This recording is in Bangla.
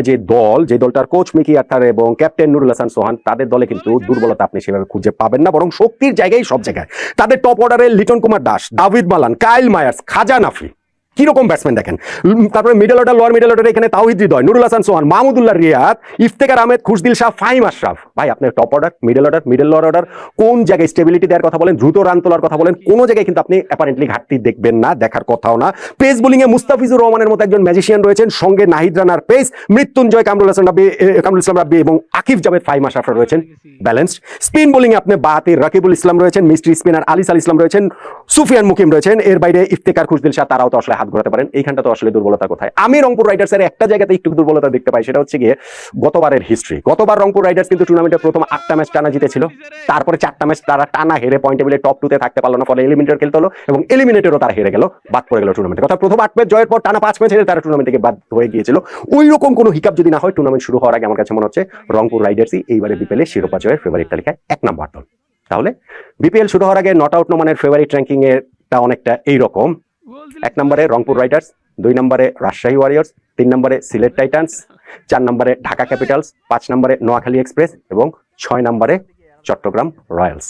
যে দল যে দলটার কোচ মিকি আক্তার এবং ক্যাপ্টেন নুরুল হাসান সোহান তাদের দলে কিন্তু দুর্বলতা আপনি সেভাবে খুঁজে পাবেন না বরং শক্তির জায়গায় সব জায়গায়। তাদের টপ অর্ডারে Liton Kumar Das Dawid Malan Kyle Mayers Khawaja Nafay কীরকম ব্যাটসম্যান দেখেন? তারপরে middle order lower middle order এখানে তাওহিদ হৃদয়, নুরুল হাসান সোহান, মাহমুদুল্লাহ রিয়াদ ইফতেকার আহমেদ, খুশদিল শাহ, ফাহিম আশরাফ। ভাই, আপনার top order middle order middle lower order কোন জায়গায় স্টেবিলিটি দেওয়ার কথা বলেন, দ্রুত রান তোলার কথা বলেন, কোনো জায়গায় কিন্তু আপনি অ্যাপারেন্টলি ঘাটতি দেখবেন না, দেখার কথাও না। পেস বোলিং এ মুস্তাফিজুর রহমানের মতো একজন ম্যাজিশিয়ান রয়েছেন, সঙ্গে নাহিদ রানার পেস মৃত্যুঞ্জয়, কামরুল হাসান রাব্বি কামরুল ইসলাম রাব্বি এবং আকিফ জাভেদ, ফাহিম আশরাফ রয়েছেন ব্যালেন্সড স্পিন বোলিংয়ে আপনি বাহাতির রাকিবুল ইসলাম রয়েছেন, মিস্ট্রি স্পিনার আলিস আল ইসলাম রয়েছেন, সুফিয়ান মুকিম রয়েছেন, এর বাইরে ইফতেকার খুশদিল শাহ, তারাও তো আসলে হাত ঘোরাতে পারেন। এইখানটা তো আসলে দুর্বলতা কোথায়? আমি রংপুর রাইডার্সের একটা জায়গাতে একটু দুর্বলতা দেখতে পাই, সেটা হচ্ছে গিয়ে গতবারের হিস্ট্রি গতবার রংপুর রাইডার্স কিন্তু টুর্নামেন্টের প্রথম আটটা ম্যাচ টানা জিতেছিল। তারপরে চারটা ম্যাচ তারা টানা হেরে পয়েন্ট টেবিলে টপ টুতে থাকতে পারল না, ফলে এলিমিনেটর খেলতে হলো এবং এলিমিনেটরও তারা হেরে গেল, বাদ পড়ে গেল টুর্নামেন্টে কথা। প্রথম আট ম্যাচ জয়ের পর টানা পাঁচ ম্যাচ হেরে তারা টুর্নামেন্ট থেকে বাদ হয়ে গিয়েছিল। ওই রকম কোনো হিকাপ যদি না হয় টুর্নামেন্ট শুরু হওয়ার আগে আমার কাছে মনে হচ্ছে রংপুর রাইডার্সই এইবারে বিপিএল শিরোপা জয়ের ফেভারিট তালিকায় এক নাম্বার দল। তাহলে বিপিএল শুরু হওয়ার আগে নট আউট নোমানের ফেভারিট র্যাঙ্কিং এরটা অনেকটা এইরকম। এক নম্বরে রংপুর রাইডার্স, দুই নম্বরে রাজশাহী ওয়ারিয়ার্স, তিন নম্বরে সিলেট টাইটান্স, চার নম্বরে ঢাকা ক্যাপিটালস, পাঁচ নম্বরে নোয়াখালী এক্সপ্রেস এবং ছয় নম্বরে চট্টগ্রাম রয়্যালস।